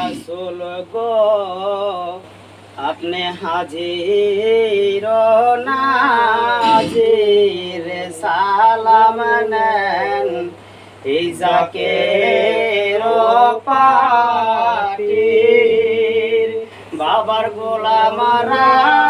রসুল গো আপনি হাজির নাজির সালাম নেন। ইজাকে যাকে পাটির বাবার গোলামারা বড়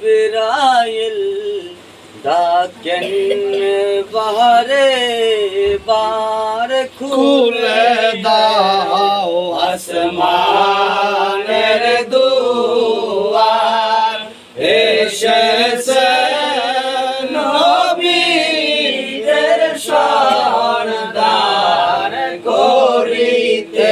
জিব্রাইল ডাকেন বাহারে বার খুলে দাও আসমানের দুয়ার। এসেছে নবীদের সর্দার করিতে।